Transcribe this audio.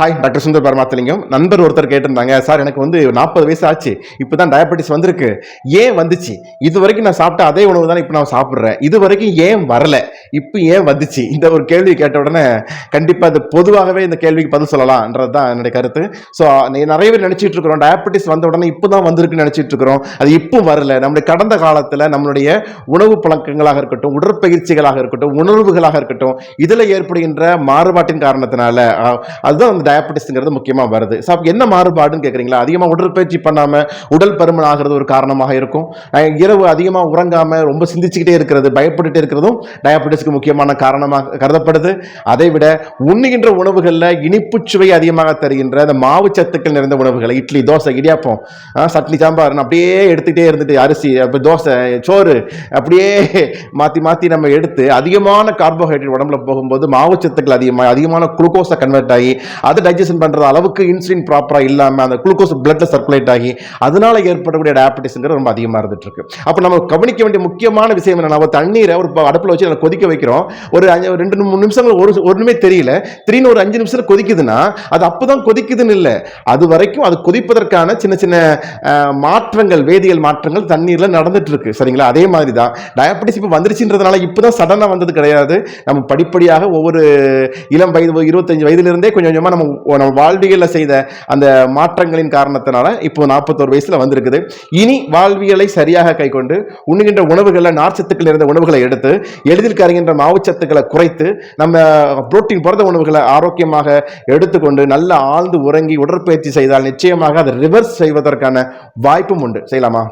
Hi doctor Sundar Paramathalingam நண்பர் ஒருத்தர் கேட்டிருந்தாங்க சார் எனக்கு வந்து நாற்பது வயசு ஆச்சு. இப்போ தான் டயபெட்டிஸ் வந்திருக்கு. ஏன் வந்துச்சு? இது வரைக்கும் நான் சாப்பிட்ட அதே உணவு தான் இப்போ நான் சாப்பிட்றேன். இது வரைக்கும் ஏன் வரல? இப்போ ஏன் வந்துச்சு? இந்த ஒரு கேள்வி கேட்ட உடனே கண்டிப்பாக அது பொதுவாகவே இந்த கேள்விக்கு பதில் சொல்லலாம்ன்றது தான் என்னுடைய கருத்து. ஸோ நிறைய பேர் நினச்சிட்டு இருக்கிறோம். டயபெட்டிஸ் வந்த உடனே இப்போ தான் வந்திருக்குன்னு நினச்சிட்டு இருக்கிறோம். அது இப்போ வரல. நம்முடைய கடந்த காலத்தில் நம்மளுடைய உணவு பழக்கங்களாக இருக்கட்டும் உடற்பயிற்சிகளாக இருக்கட்டும் உணர்வுகளாக இருக்கட்டும் இதில் ஏற்படுகின்ற மாறுபாட்டின் காரணத்தினால அதுதான் அந்த டயபெட்டிஸ்ங்கிறது முக்கியமாக வருது. ஸோ அப்போ என்ன மாறுபாடுன்னு கேட்குறீங்களா அதிகமாக உடற்பயிற்சி பண்ணாமல் உடல் பருமன் ஆகிறது ஒரு காரணமாக இருக்கும். இரவு அதிகமாக உறங்காமல் ரொம்ப சிந்திச்சுக்கிட்டே இருக்கிறது பயப்பட்டுட்டே இருக்கிறதும் டயபெட்டிஸ்க்கு முக்கியமான காரணமாக கருதப்படுது. அதை விட உண்ணுகின்ற உணவுகளில் இனிப்பு சுவை அதிகமாக தருகின்ற அந்த மாவு சத்துக்கள் நிறைந்த உணவுகளை இட்லி தோசை இடியாப்பம் சட்னி சாம்பார் அப்படியே எடுத்துக்கிட்டே இருந்துட்டு அரிசி அப்போ தோசை சோறு அப்படியே மாற்றி மாற்றி நம்ம எடுத்து அதிகமான கார்போஹைட்ரேட் உடம்புல போகும்போது மாவு சத்துக்கள் அதிகமாக அதிகமான குளுக்கோஸை கன்வெர்ட் ஆகி அதை டைஜஷன் பண்ணுற அளவுக்கு இன்சுலின் ப்ராப்பராக இல்லாமல் அந்த குளுக்கோஸ் பிளட்டில் சர்க்குலேட் ஆகி அதனால ஏற்படக்கூடிய டயபெட்டிஸ்ங்கிறது ரொம்ப அதிகமாக இருந்துட்டு இருக்கு அப்போ நம்ம கவனிக்க வேண்டிய முக்கியமான விஷயம் என்ன நம்ம தண்ணீரை ஒரு அடுப்பில் அடுப்புல வச்சு நல்லா கொதிக்க வைக்கிறோம். ஒரு ரெண்டு மூணு நிமிஷங்கள் ஒரு ஒன்றுமே தெரியல. திடீர்னு ஒரு அஞ்சு நிமிஷம் கொதிக்குதுன்னா அது அப்பதான் கொதிக்குதுன்னு இல்லை. அது வரைக்கும் அது கொதிப்பதற்கான சின்ன சின்ன மாற்றங்கள் வேதியியல் மாற்றங்கள் தண்ணீர்ல நடந்துட்டு இருக்கு சரிங்களா? அதே மாதிரி தான் டயபெட்டிஸ் இப்போ வந்துருச்சுன்றதுனால இப்போதான் சடனாக வந்தது கிடையாது. நம்ம படிப்படியாக ஒவ்வொரு இளம் வயது இருபத்தஞ்சு வயதுலேருந்தே கொஞ்சம் கொஞ்சமாக நம்ம நம்ம வாழ்வியலில் செய்த அந்த மாற்றங்களின் காரணத்தினால இப்போ நாற்பத்தோரு வயசுல வந்திருக்குது. இனி வாழ்வியலை சரியாக கைக்கொண்டு உண்ணுகின்ற உணவுகளில் நார்ச்சத்துக்கள் நிறைந்த உணவுகளை எடுத்து எளிதில் கரைகின்ற மாவுச்சத்துக்களை குறைத்து நம்ம புரோட்டீன் புரத உணவுகளை ஆரோக்கியமாக எடுத்துக்கொண்டு நல்ல ஆழ்ந்து உறங்கி உடற்பயிற்சி செய்தால் நிச்சயமாக அதை ரிவர்ஸ் செய்வதற்கான வாய்ப்பும் உண்டு. செய்யலாமா?